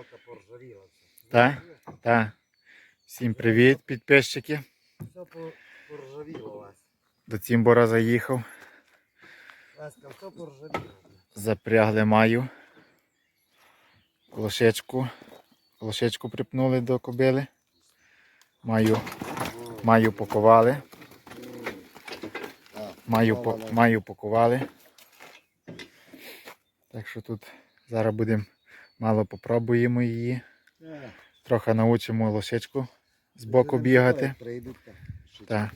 Галка поржавіла. Так? Так. Всім привіт, підписчики. Все поржавіло вас. До Цімбора заїхав. Ласка, все поржавіло. Запрягли маю. Лошечку. Лошечку припнули до кобили. Маю, маю пакували. Маю, по, маю пакували. Так що тут зараз будемо мало попробуємо її. Трохи научимо лошечку з боку бігати. Так.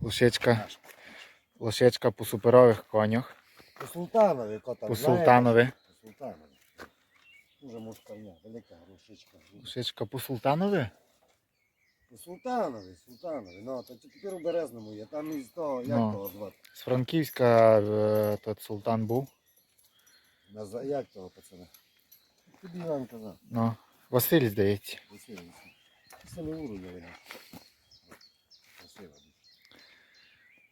Лошечка, лошечка по суперових конях. По Султанові, кота. По султанові. Дуже мушкарня, велика грушечка. Лошечка по султанові? Султанові, Султанові. Ну, то тепер у Березному є. Там із того, як Ну. того звати? З Франківська е, тот султан був. Наза- Як того пацана? Тобі Іван казав. Ну, Василь, здається. Це не уровня вона. Красива.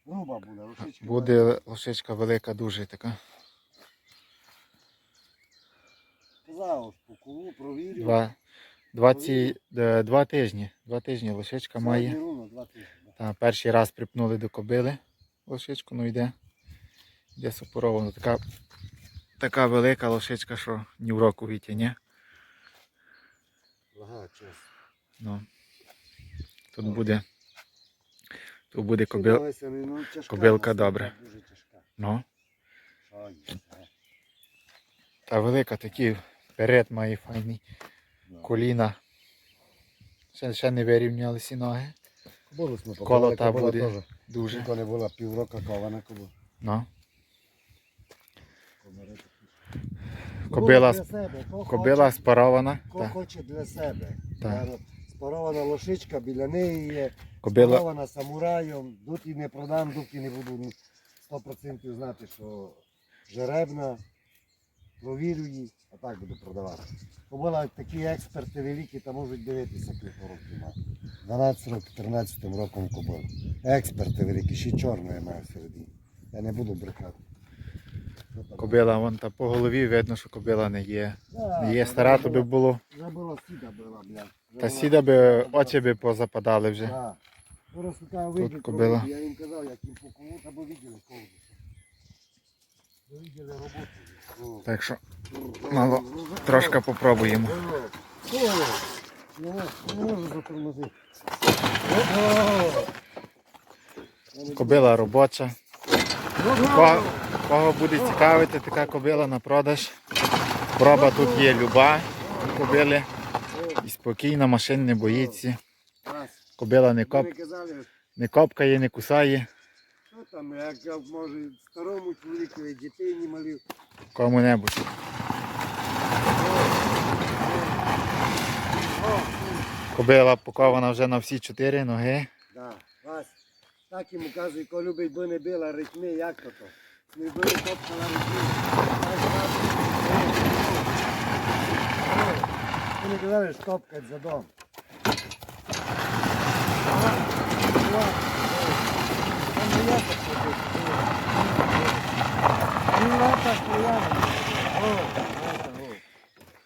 Груба буде, рушечка. Буде лошечка велика, дуже така. Казав, по кулу провірю. Два, два, ці, е, два тижні. Два тижні лошечка має. Та, перший раз припнули до кобили. Лошечку, ну йде. Йде супоровано. Така, така велика лошечка, що ні в року? Ага. Ну. Тут буде. Тут буде кобил. Ну, тяжка кобилка добре. Ну. Та велика такий перед має файний. Коліна. Ще, ще не вирівнялися ноги. Кобилу ми Коло та буде. теж. Дуже. Не була півроку кована кобила. Ну. Кобила, кобила спарована. хто Та. хоче для себе. Так. Спарована лошичка, біля неї є. Кобила, Спарована самураєм. Доки не продам, доки не буду ну, 100% знати, що жеребна. Провірю її, а так буду продавати. Кобила такі експерти великі, та можуть дивитися кілька років мати. 12 років, 13 роком кобила. Експерти великі, ще чорна я маю всередині. Я не буду брехати. Кобила, вон та по голові видно, що кобила не є. Да, Не є стара, то би було. Вже була сіда була, бля. Вже Та сіда би очі би позападали вже. Так. Просто там кобила. Я їм казав, як їм поколот, або виділи ковду. Ви виділи роботу. Так що Ну, мало ну, ну, трошки попробуємо. Кобила робоча. Кого, буде цікавити така кобила на продаж. Проба тут є люба кобили. І спокійна, машин не боїться. Кобила не, коп, не копкає, не кусає. що там, як може старому чоловікові дітей не малів. Кому-небудь. Кобила пакована вже на всі чотири ноги. Да, Вась, так йому кажуть, коли любить би не била ритми, як то то? Не били копкала ритми. Ти не що копкать за дом. Там не я так ходив. Ні, лата стояла. О, лата, о.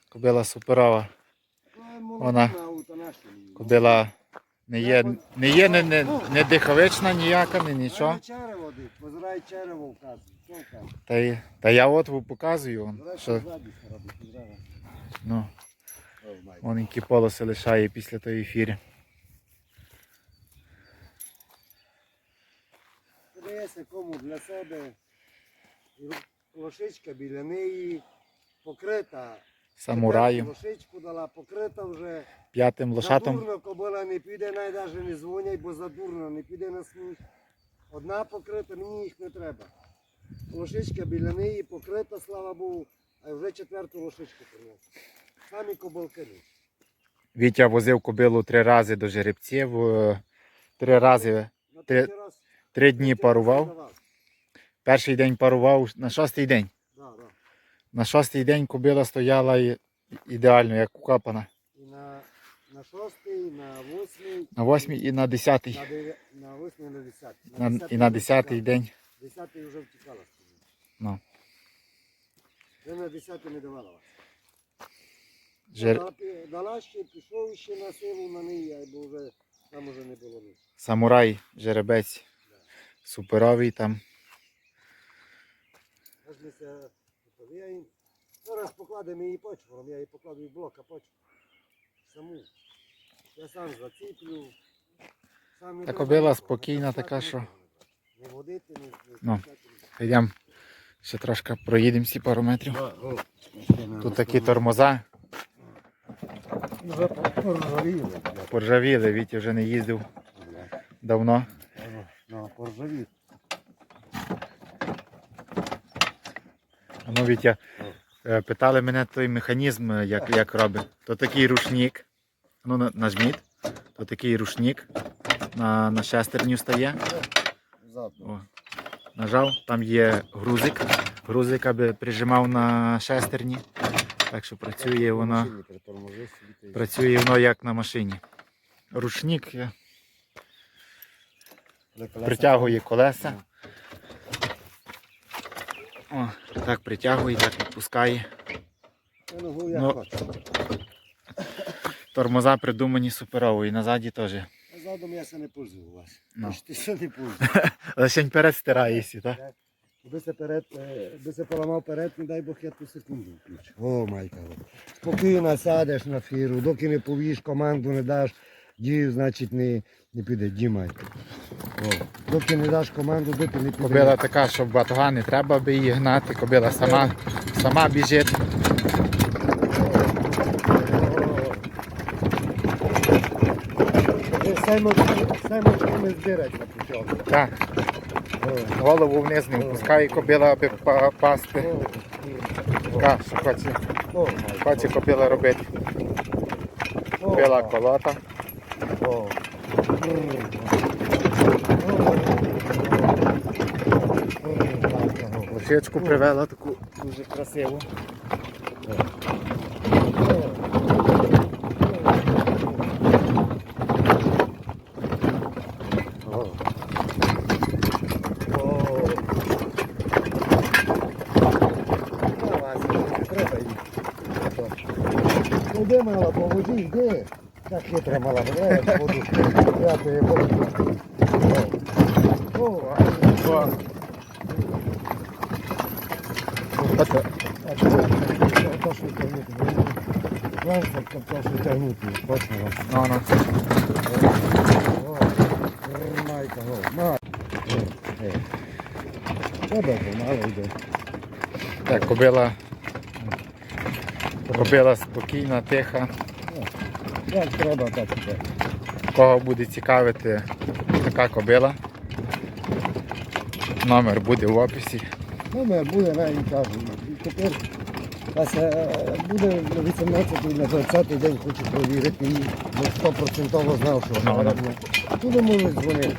Кобила суперова. Вона-. Кобила не є, не, є не, не, не диховична ніяка, не нічого. Та, й- та я от вам показую, що ну, вон які полоси лишає після тої ефірі. Кому для себе лошичка біля неї покрита. Самураєм, Лошичку дала, покрита вже. п'ятим лошатом. Задурно кобила не піде, навіть навіть не дзвонять, бо задурно не піде на сміх. Одна покрита, мені їх не треба. Лошичка біля неї покрита, слава Богу, а вже четверту лошичку принесла. Самі кобилки. Вітя возив кобилу три рази до жеребців, е, три рази, раз- три дні парував. Перший день парував на шостий день. Да, да. На шостий день кобила стояла і- ідеально, як укапана. І на, на шостий, на восьмий, На восьмий і на десятий. на, дев'я- на восьмий, на десятий. На, і на десятий день. Десятий вже втікала. Ну. Ви на 10 не давала вас. Жир... Дала, пі- дала ще, пішов ще на силу на неї, бо вже там вже не було ні. Самурай, жеребець. Суперовий там. Тобто, я їм, зараз покладемо її почвором, я її покладу в блок, а почву. Саму. Я сам заціплю. Сам не Та кобила спокійна не така, що- не водити, не, Ну. Йдемо ще трошки проїдемося пару метрів. Тут такі тормоза поржавіли, блядь. Вітя вже не їздив давно. Ну, поржавіли. Ну, Вітя, е, питали мене той механізм, е, як, як робить. То такий рушник. Ну, на- нажміть. То такий рушник на, на шестерню стає. О, нажав, там є грузик. Грузик, аби прижимав на шестерні. Так що працює воно. Працює воно як на машині. Рушник е, притягує колеса. О, так притягує, так відпускає. Ну. Тормоза придумані суперово і назаді теж. Задом я се не пользую у вас. Ну. Ну. Ти ще не пользуєш. Лишень перед стираєшся, так? Би се перед, е, би се поламав перед, не дай Бог, я ту секунду включу. О, майка. Спокійно сядеш на фіру, доки не повіш, команду не даш, дію, значить не, не піде, ді майка. О, доки не даш команду, доки не піде. Кобила така, що батога не треба би її гнати, кобила сама, сама біжить. Саймочки не збирать на. Так, голову вниз не впускає кобила, аби пасти. Так, що хоче, хоче кобила робити. Кобила колота. О. Лошечку привела таку дуже красиву. Іди, мала, поводі, йди. Так хитра мала, я буду. Я тебе буду. О, а то, то, що тягнути. Ланцевка, то, тягнути, точно вам. ну, ну. Майка, о, май. Е, е. Йде. Так, кобила. Кобила спокійна, тиха. Як треба, так іде. Кого буде цікавити така кобила. Номер буде в описі. Номер буде навіть кажу. І тепер буде на 18 на 20 день хочу провірити її, бо 100% знав, що Ну, ну. вона. Туди можуть дзвонити.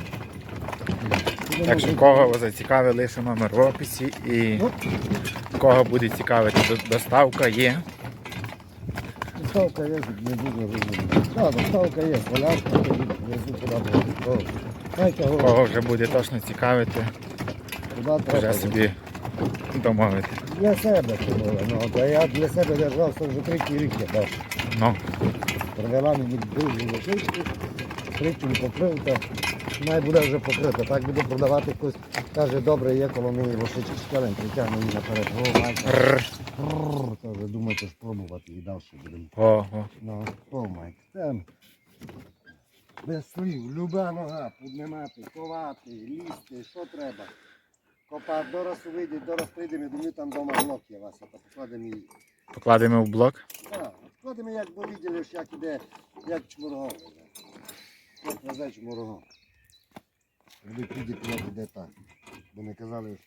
Так що кого зацікавить, лише номер в описі і Ну, кого буде цікавити доставка є. Доставка є, не буде розуміти. Так, доставка є, солярка, везу туди. Знаєте, Кого вже буде точно цікавити, вже собі домовити. Для себе це було. Ну, от, а я для себе держався вже третій рік я дав. Ну, Привела мені другу лошичку, третю не покрив, та най буде вже покрита. Так буду продавати якось. Каже, добре, є коло неї лошички скелень, притягну її наперед. О, майка. рр. Рррр, Каже, думайте, спробувати і далі будемо. Ого. Ну, о, майк. Там. Без слів, люба нога, піднімати, ковати, лізти, що треба. Копати, дораз увидіть, дораз прийдемо, думаю, там дома блок є вас, а то покладемо її. Покладемо в блок. Так, складемо, як ви бачили, як іде, як чмургов. Як везе чмургов. Ви підете, як іде так. Бо не казали,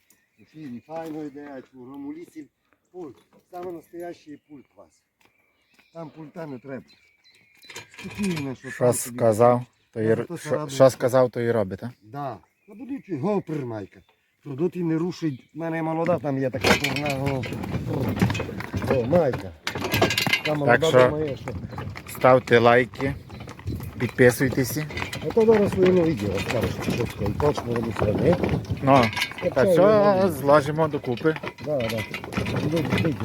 ефірі файно йде, а чмургом у лісі пульт. Саме настоящий пульт у вас. Там пульта не треба. Спокійно, що Що там сказав, то і, р- що, що сказав, то і робить, а? Да. Ну будуть його примайка. Що доти не рушить. У мене молода там є така турна. О, о майка. Та молода що- думає, що Ставте лайки, підписуйтеся. А то зараз своєму відео розкажеш, що. І точно робити не? Ну, так все зложимо докупи. Да, да. Іди, іди.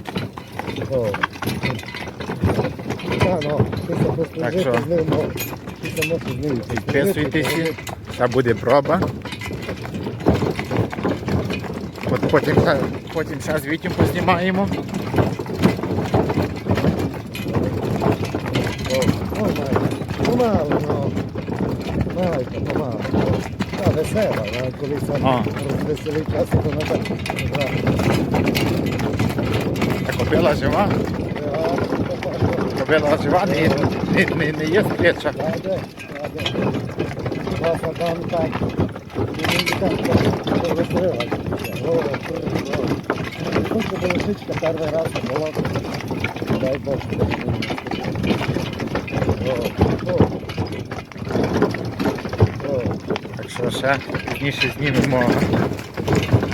О. Та, ну, ти се послужити Так що? з ним, ну, се можеш з ним Підписуйтеся, це буде проба. От потім, потім ще з Вітю познімаємо. О, ой, Майка, помалу, ну. Майка, помалу. Та, весела, коли сам розвеселий час, то вона треба. А кобила жива. Кобила жива, не, є. Ладно, ладно. Там так. Так, так. Хочу було шичка перший раз була. Дай Бог. О, о. О. Так що ще пізніше знімемо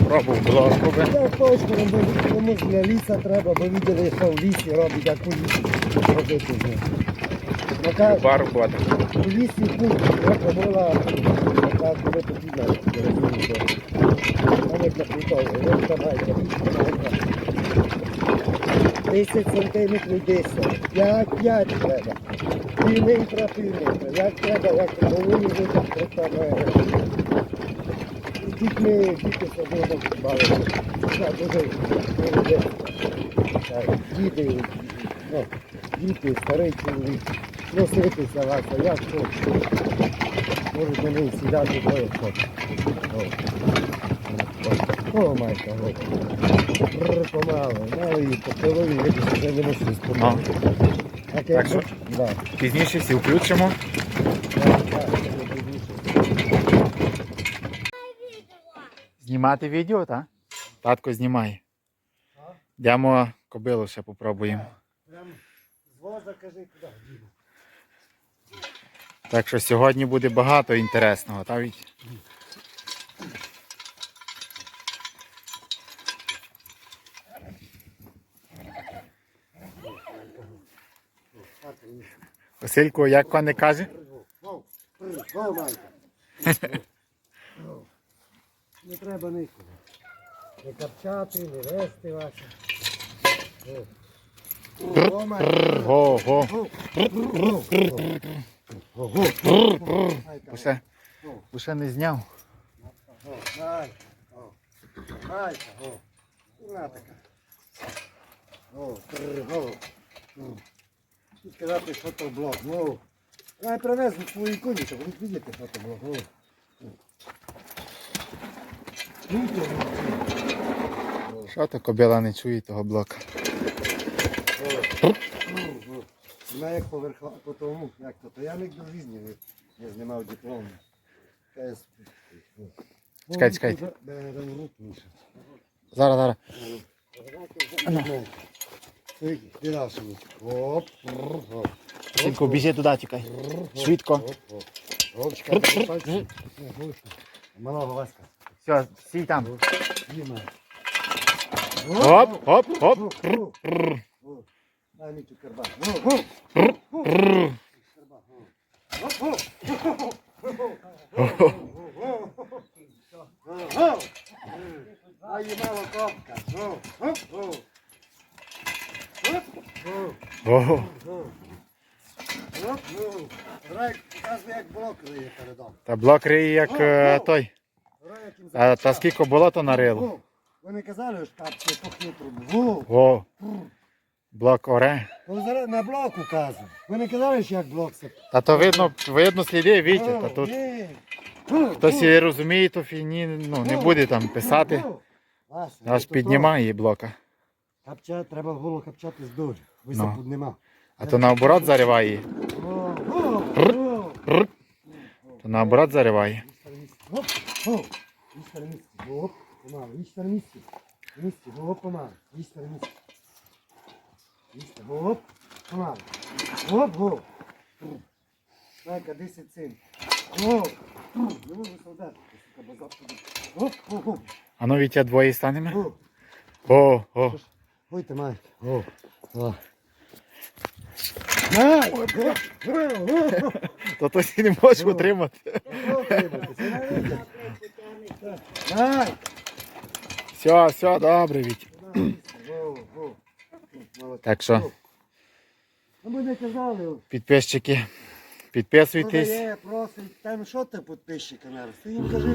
пробу в блоку. Так точно, комусь для ліса треба, бо виділи, що в лісі робить, як у лісі робити з ним. Ну, так, Бар у лісі кухня, трохи була, така буде потрібна, я розумію, що вони давайте, давайте. 10 сантиметрів 10, 5, 5 треба. Метра, пів метра. Як треба, як повинні бути притамає. Дітьми, діти садили бавили. Так, дуже дуже. Діти, ну, діти, старий чоловік. Носитися Вася, як хочеш. Можуть на неї сідати двоє хочеш. О, майка, помалу, мало її по видиш, вже не можу спомогти. Ти Так що? Да. Пізніше всі включимо. Так, так. Знімати відео, так? Татко знімає. Йдемо кобилу ще попробуємо. Прям з воза кажи, куди. Так що сьогодні буде багато інтересного, та Віть? А, ти ні. Василько, як кони каже? Не треба нікого. Не капчати, не вести Майка. Усе, усе не зняв. О, І сказати, що то блок. О. Я привезу свої коні, то ви. О. Чуєте? О. Що то кобила не чує того блока? Вона як поверхла по тому, як то, то я не до різні не, знімав диплом. Чекай, чекай. Зараз, зараз. Далі. Оп. Василько, біжи туди, тікай. Швидко. Малого Васька. Все, стій там. Оп, оп, оп. Дай мені. Оп. Ай, мало копка. Грай, показує, як блок риє. Та блок риє як е, той. А та скільки було, то нарило. Во. Ви казали, що по хитрому. Во. Блок оре. Зараз на блок указує. Ви не казали, що як блок це. Та то видно, видно сліди, Вітя. Та тут ні. хтось і розуміє, то фіні, ну, не буде там писати. Вася, Аж то піднімає блока. Капча, треба голову капчати з долю. Ну. Висипу нема. А то наоборот зариває. То наоборот зариває. Оп, оп. Містер місці. Оп, помалу. Містер місці. Місці, оп, помалу. Містер місці. Містер, оп, помалу. Оп, оп. Найка, 10 цин. Оп. Не можу солдати. Оп, оп, оп. А ну Вітя двоє станемо. О, о. Ой, ти май. О, о. Май! О, о, о. то ти не можеш утримати. Ай! Все, все, добре. Молодець. Так що, Ну ми не казали. підписчики, підписуйтесь. Продає, просить. Там що ти підписчика зараз? Ти їм кажи.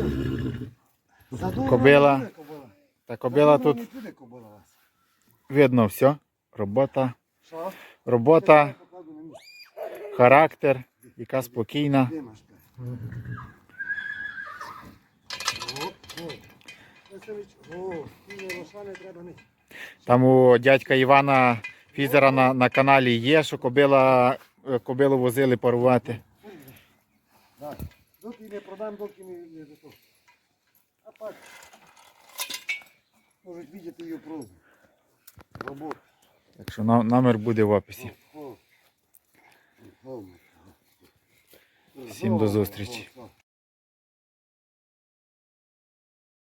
Задурно Кобила. не буде. Та кобила Задурно тут не буде кобила вас. Видно все. Робота, робота, характер, яка спокійна. Там у дядька Івана Фізера на, на каналі є, що кобила, е, кобилу возили парувати. Доки не продам, доки не, не до того. А так. Можуть бачити її пробу. Так що номер буде в описі. Всім до зустрічі.